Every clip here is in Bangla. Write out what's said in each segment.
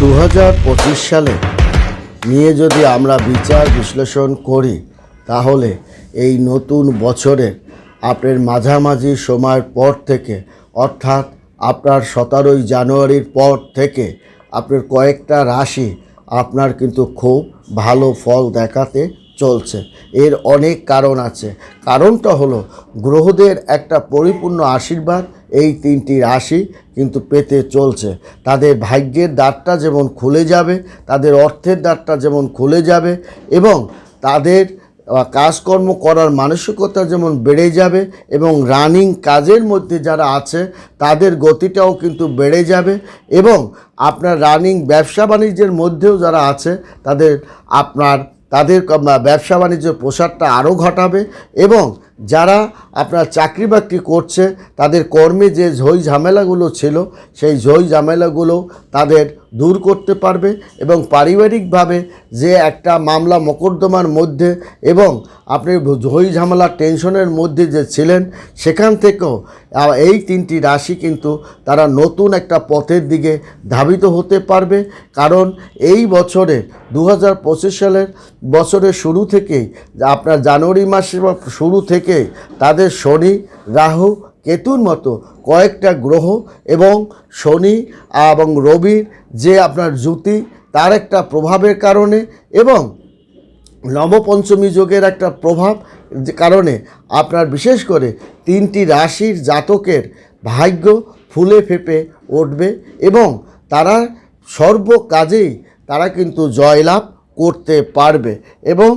দু হাজার পঁচিশ সালে নিয়ে যদি আমরা বিচার বিশ্লেষণ করি, তাহলে এই নতুন বছরের আপনার মাঝামাঝি সময়ের পর থেকে, অর্থাৎ আপনার সতেরোই জানুয়ারির পর থেকে আপনার কয়েকটা রাশি আপনার কিন্তু খুব ভালো ফল দেখাতে চলছে। এর অনেক কারণ আছে। কারণটা হলো, গ্রহদের একটা পরিপূর্ণ আশীর্বাদ এই তিনটি রাশি কিন্তু পেতে চলছে। তাদের ভাগ্যের দ্বারটা যেমন খুলে যাবে, তাদের অর্থের দ্বারটা যেমন খুলে যাবে এবং তাদের কাজকর্ম করার মানসিকতা যেমন বেড়ে যাবে এবং রানিং কাজের মধ্যে যারা আছে, তাদের গতিটাও কিন্তু বেড়ে যাবে এবং আপনার রানিং ব্যবসা বাণিজ্যের মধ্যেও যারা আছে, তাদের আপনার, তাদের ব্যবসা বাণিজ্যের প্রসারটা আরও ঘটাবে এবং যারা আপনার চাকরি বাকরি করছে, তাদের কর্মে যে ঝই ঝামেলাগুলো ছিল, সেই ঝই ঝামেলাগুলো তাদের দূর করতে পারবে এবং পারিবারিকভাবে যে একটা মামলা মোকদ্দমার মধ্যে এবং আপনি ঝই ঝামেলা টেনশনের মধ্যে যে ছিলেন, সেখান থেকেও এই তিনটি রাশি কিন্তু তারা নতুন একটা পথের দিকে ধাবিত হতে পারবে। কারণ এই বছরে দু হাজার পঁচিশ সালের বছরের শুরু থেকেই, আপনার জানুয়ারি মাসের শুরু থেকে তাদের শনি, রাহু, কেতুর মতো কয়েকটা গ্রহ এবং শনি এবং রবির যে আপনার জ্যোতি, তার একটা প্রভাবের কারণে এবং নবপঞ্চমী যোগের একটা প্রভাব কারণে আপনার বিশেষ করে তিনটি রাশির জাতকের ভাগ্য ফুলে ফেপে উঠবে এবং তারা সর্ব কাজেই তারা কিন্তু জয়লাভ করতে পারবে এবং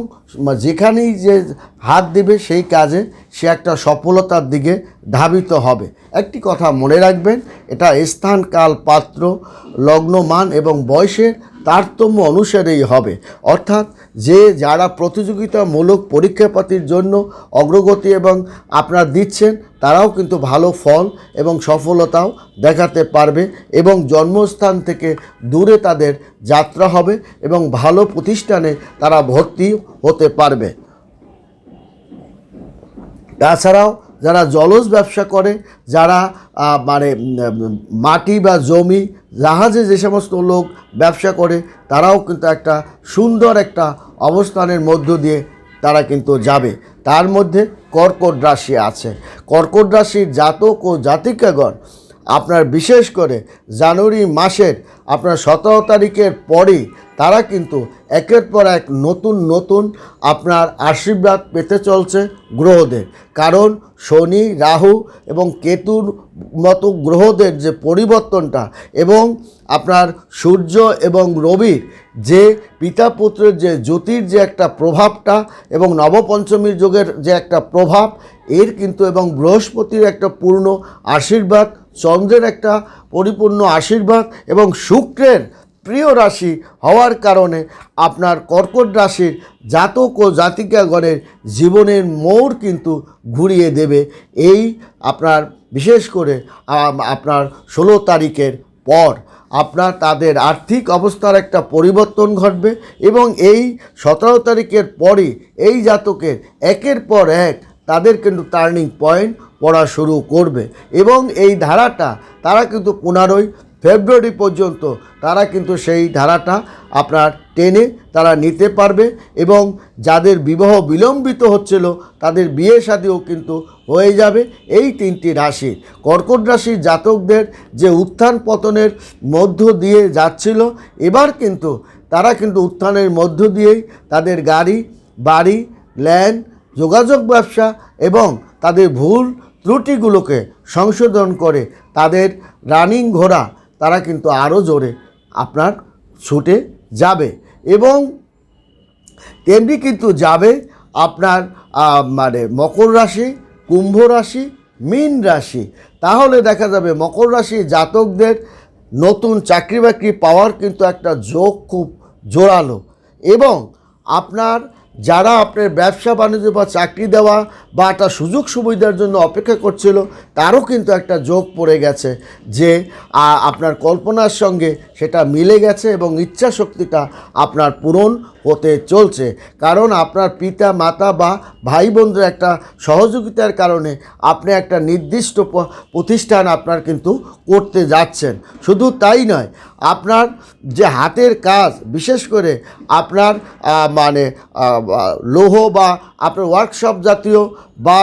যেখানেই যে হাত দিবে সেই কাজে সে একটা সফলতার দিকে ধাবিত হবে। একটি কথা মনে রাখবেন, এটা স্থান কাল পাত্র, লগ্নমান এবং বয়সের তারতম্য অনুসারেই হবে। অর্থাৎ যে যারা প্রতিযোগিতামূলক পরীক্ষাপাতির জন্য অগ্রগতি এবং আপনারা দিচ্ছেন, তারাও কিন্তু ভালো ফল এবং সফলতাও দেখাতে পারবে এবং জন্মস্থান থেকে দূরে তাদের যাত্রা হবে এবং ভালো প্রতিষ্ঠানে তারা ভর্তি হতে পারবে। তাছাড়াও যারা জলজ ব্যবসা করে, যারা মানে মাটি বা জমি, জাহাজে যে সমস্ত লোক ব্যবসা করে, তারাও কিন্তু একটা সুন্দর একটা অবস্থানের মধ্য দিয়ে তারা কিন্তু যাবে। তার মধ্যে কর্কট রাশি আছে। কর্কট রাশির জাতক ও জাতিকাগণ আপনার বিশেষ করে জানুয়ারি মাসের আপনার সতেরো তারিখের পরেই তারা কিন্তু একের পর এক নতুন নতুন আপনার আশীর্বাদ পেতে চলছে গ্রহদের। কারণ শনি, রাহু এবং কেতুর মতো গ্রহদের যে পরিবর্তনটা এবং আপনার সূর্য এবং রবির যে পিতা পুত্রের যে জ্যোতির যে একটা প্রভাবটা এবং নবপঞ্চমীর যুগের যে একটা প্রভাব, এর কিন্তু এবং বৃহস্পতির একটা পূর্ণ আশীর্বাদ চন্দ্রের একটা পরিপূর্ণ আশীর্বাদ এবং শুক্রের প্রিয় রাশি হওয়ার কারণে আপনার কর্কট রাশির জাতক ও জাতিকাগণের জীবনের মোড় কিন্তু ঘুরিয়ে দেবে। এই আপনার, বিশেষ করে আপনার ষোলো তারিখের পর আপনার তাদের আর্থিক অবস্থার একটা পরিবর্তন ঘটবে এবং এই সতেরো তারিখের পরই এই জাতকের একের পর এক তাদের কিন্তু টার্নিং পয়েন্ট পড়া শুরু করবে। এবং এই ধারাটা তারা কিন্তু পনেরোই ফেব্রুয়ারি পর্যন্ত তারা কিন্তু সেই ধারাটা আপনার টেনে তারা নিতে পারবে এবং যাদের বিবাহ বিলম্বিত হচ্ছিল তাদের বিয়ে শাদিও কিন্তু হয়ে যাবে। এই তিনটি রাশি, কর্কট রাশির জাতকদের যে উত্থান পতনের মধ্য দিয়ে যাচ্ছিল, এবার কিন্তু তারা কিন্তু উত্থানের মধ্য দিয়েই তাদের গাড়ি, বাড়ি ল্যান্ড যোগাযোগ ব্যবসা এবং তাদের ভুল ত্রুটিগুলোকে সংশোধন করে তাদের রানিং ঘোড়া, তারা কিন্তু আরও জোরে আপনার ছুটে যাবে। এবং তেমনি কিন্তু যাবে আপনার মানে মকর রাশি, কুম্ভ রাশি, মীন রাশি। তাহলে দেখা যাবে মকর রাশি জাতকদের নতুন চাকরি বাকরি পাওয়ার কিন্তু একটা যোগ খুব জোরালো। এবং আপনার যারা আপনার ব্যবসা বাণিজ্য বা চাকরি দেওয়া বা একটা সুযোগ সুবিধার জন্য অপেক্ষা করছিল তারও কিন্তু একটা যোগ পড়ে গেছে যে আপনার কল্পনার সঙ্গে সেটা মিলে গেছে এবং ইচ্ছা শক্তিটা আপনার পূরণ হতে চলছে। কারণ আপনার পিতা, মাতা বা ভাই বোনদের একটা সহযোগিতার কারণে আপনি একটা নির্দিষ্ট প্রতিষ্ঠান আপনার কিন্তু করতে যাচ্ছেন। শুধু তাই নয়, আপনার যে হাতের কাজ, বিশেষ করে আপনার মানে লৌহ বা আপনার ওয়ার্কশপ জাতীয় বা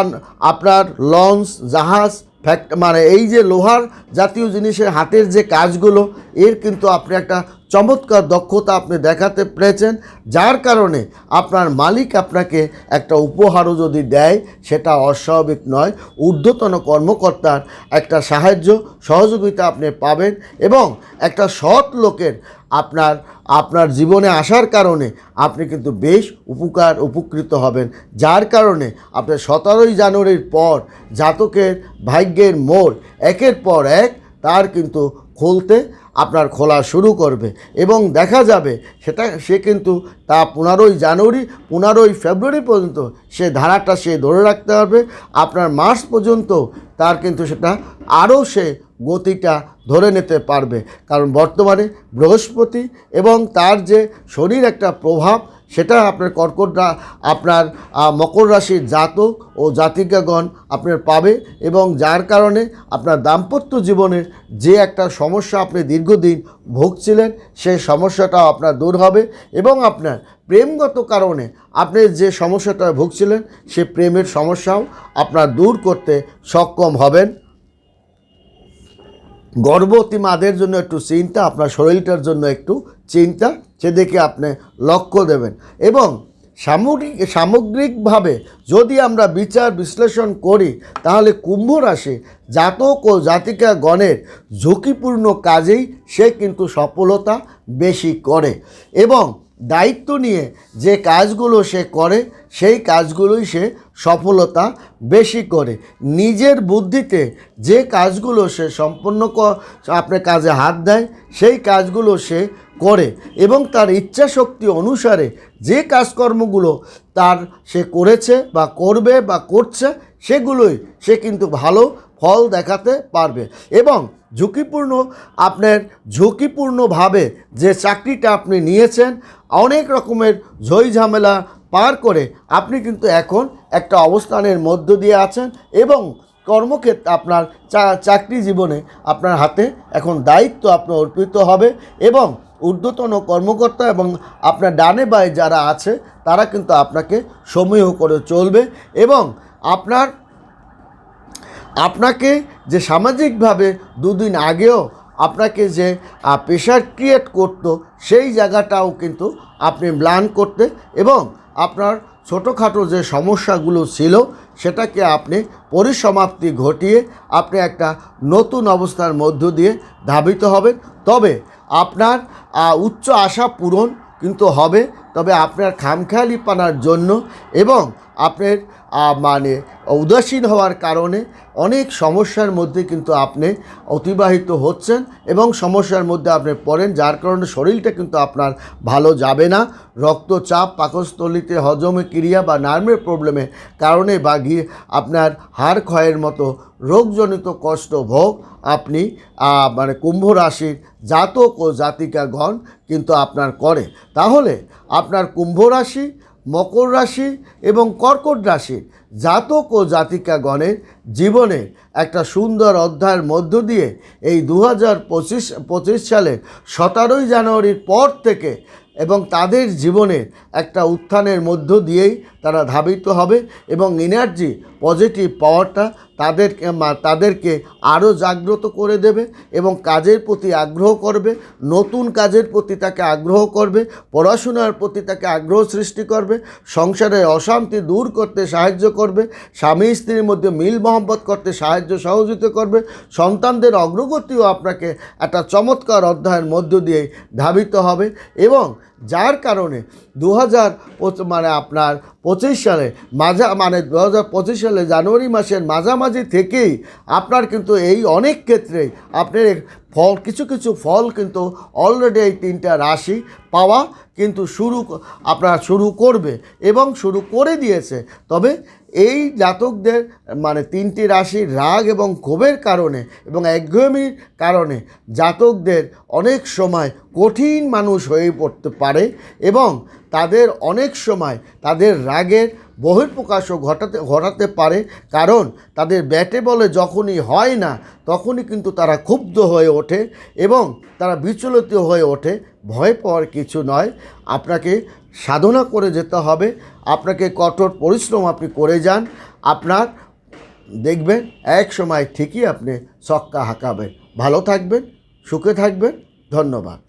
আপনার লঞ্চ জাহাজ ফ্যাক্ট মানে এই যে লোহার জাতীয় জিনিসের হাতের যে কাজগুলো এর কিন্তু আপনি একটা চমৎকার দক্ষতা আপনি দেখাতে পেরেছেন, যার কারণে আপনার মালিক আপনাকে একটা উপহারও যদি দেয়, সেটা অস্বাভাবিক নয়। ঊর্ধ্বতন কর্মকর্তার একটা সাহায্য, সহযোগিতা আপনি পাবেন এবং একটা সৎ লোকের আপনার আপনার জীবনে আসার কারণে আপনি কিন্তু বেশ উপকার, উপকৃত হবেন। যার কারণে আপনার সতেরোই জানুয়ারির পর জাতকের ভাগ্যের মোড়, একের পর এক তার কিন্তু খুলতে আপনার খোলা শুরু করবে। এবং দেখা যাবে সেটা, সে কিন্তু তা পনেরোই জানুয়ারি, পনেরোই ফেব্রুয়ারি পর্যন্ত সে ধারাটা সে ধরে রাখতে পারবে। আপনার মার্চ পর্যন্ত তার কিন্তু সেটা আরও সে গতিটা ধরে নিতে পারবে। কারণ বর্তমানে বৃহস্পতি এবং তার যে শরীর একটা প্রভাব সেটা আপনার কর্কটরা আপনার মকর রাশির জাতক ও জাতিকাগণ আপনার পাবে এবং যার কারণে আপনার দাম্পত্য জীবনের যে একটা সমস্যা আপনি দীর্ঘদিন ভুগছিলেন সেই সমস্যাটাও আপনার দূর হবে এবং আপনার প্রেমগত কারণে আপনি যে সমস্যাটা ভুগছিলেন, সে প্রেমের সমস্যাও আপনার দূর করতে সক্ষম হবেন। গর্ভবতী মাদের জন্য একটু চিন্তা, আপনার শরীরটার জন্য একটু চিন্তা, সেদিকে আপনি লক্ষ্য দেবেন। এবং সামগ্রিক, সামগ্রিকভাবে যদি আমরা বিচার বিশ্লেষণ করি, তাহলে কুম্ভ রাশি জাতক ও জাতিকা গণের ঝুঁকিপূর্ণ কাজেই সে কিন্তু সফলতা বেশি করে। এবং দায়িত্ব নিয়ে যে কাজগুলো সে করে, সেই কাজগুলোই সে সফলতা বেশি করে। নিজের বুদ্ধিতে যে কাজগুলো সে সম্পন্ন আপনার কাজে হাত দেয়, সেই কাজগুলো সে করে এবং তার ইচ্ছা শক্তি অনুসারে যে কাজকর্মগুলো তার সে করেছে বা করবে বা করছে, সেগুলোই সে কিন্তু ভালো ফল দেখাতে পারবে। এবং ঝুঁকিপূর্ণ, আপনার ঝুঁকিপূর্ণভাবে যে চাকরিটা আপনি নিয়েছেন, অনেক রকমের ঝই ঝামেলা পার করে আপনি কিন্তু এখন একটা অবস্থানের মধ্য দিয়ে আছেন এবং কর্মক্ষেত্রে আপনার চাকরি জীবনে আপনার হাতে এখন দায়িত্ব আপনার অর্পিত হবে এবং ঊর্ধ্বতন কর্মকর্তা এবং আপনার ডানে বায়ে যারা আছে, তারা কিন্তু আপনাকে সমীহ করে চলবে এবং আপনার আপনাকে যে সামাজিকভাবে দুদিন আগেও আপনাকে যে প্রেশার ক্রিয়েট করতো, সেই জায়গাটাও কিন্তু আপনি ম্লান করতে এবং আপনার ছোটোখাটো যে সমস্যাগুলো ছিল, সেটাকে আপনি পরিসমাপ্তি ঘটিয়ে আপনি একটা নতুন অবস্থার মধ্য দিয়ে ধাবিত হবেন। তবে আপনার উচ্চ আশা পূরণ কিন্তু হবে। তবে আপনার খামখেয়ালিপানার জন্য এবং আপনার মানে উদাসীন হওয়ার কারণে অনেক সমস্যার মধ্যে কিন্তু আপনি অতিবাহিত হচ্ছেন এবং সমস্যার মধ্যে আপনি পড়েন, যার কারণে শরীরটা কিন্তু আপনার ভালো যাবে না। রক্তচাপ, পাকস্থলিতে হজমে ক্রিয়া বা নার্মের প্রবলেমের কারণে বা গি- আপনার হাড় ক্ষয়ের মতো রোগজনিত কষ্ট ভোগ, আপনি মানে কুম্ভ রাশির জাতক ও জাতিকাগণ কিন্তু আপনার করে। তাহলে আপনার কুম্ভ রাশি মকর রাশি এবং কর্কট রাশির জাতক ও জাতিকাগণের জীবনে একটা সুন্দর অধ্যায়ের মধ্য দিয়ে এই দু হাজার পঁচিশ পঁচিশ সালের সতেরোই জানুয়ারির পর থেকে এবং তাদের জীবনে একটা উত্থানের মধ্য দিয়েই তারা ধাবিত হবে এবং এনার্জি পজিটিভ পাওয়ারটা তাদেরকে তাদেরকে আরও জাগ্রত করে দেবে এবং কাজের প্রতি আগ্রহ করবে, নতুন কাজের প্রতি তাকে আগ্রহ করবে, পড়াশোনার প্রতি তাকে আগ্রহ সৃষ্টি করবে, সংসারে অশান্তি দূর করতে সাহায্য করবে, স্বামী স্ত্রীর মধ্যে মিল মহব্বত করতে সাহায্য সহযোগিতা করবে, সন্তানদের অগ্রগতিও আপনাকে একটা চমৎকার অধ্যায়ের মধ্য দিয়ে ধাবিত হবে এবং যার কারণে দু হাজার মানে আপনার পঁচিশ সালে মাঝা মানে দু হাজার পঁচিশ সালে জানুয়ারি মাসের মাঝামাঝি থেকেই আপনার কিন্তু এই অনেক ক্ষেত্রেই আপনার ফল, কিছু কিছু ফল কিন্তু অলরেডি এই তিনটা রাশি পাওয়া কিন্তু শুরু আপনার শুরু করবে এবং শুরু করে দিয়েছে। তবে এই জাতকদের মানে তিনটি রাশির রাগ এবং ক্ষোভের কারণে এবং একঘেয়েমির কারণে জাতকদের অনেক সময় কঠিন মানুষ হয়ে পড়তে পারে এবং তাদের অনেক সময় তাদের রাগের বহিঃপ্রকাশও ঘটাতে ঘটাতে পারে। কারণ তাদের ব্যাটে বলে যখনই হয় না, তখনই কিন্তু তারা ক্ষুব্ধ হয়ে ওঠে এবং তারা বিচলিত হয়ে ওঠে। ভয় পাওয়ার কিছু নয়। আপনাকে সাধনা করে যেতে হবে। আপনাকে কঠোর পরিশ্রম আপনি করে যান। আপনার, দেখবেন, এক সময় ঠিকই আপনি সক্কা হাঁকাবেন। ভালো থাকবেন, সুখে থাকবেন। ধন্যবাদ।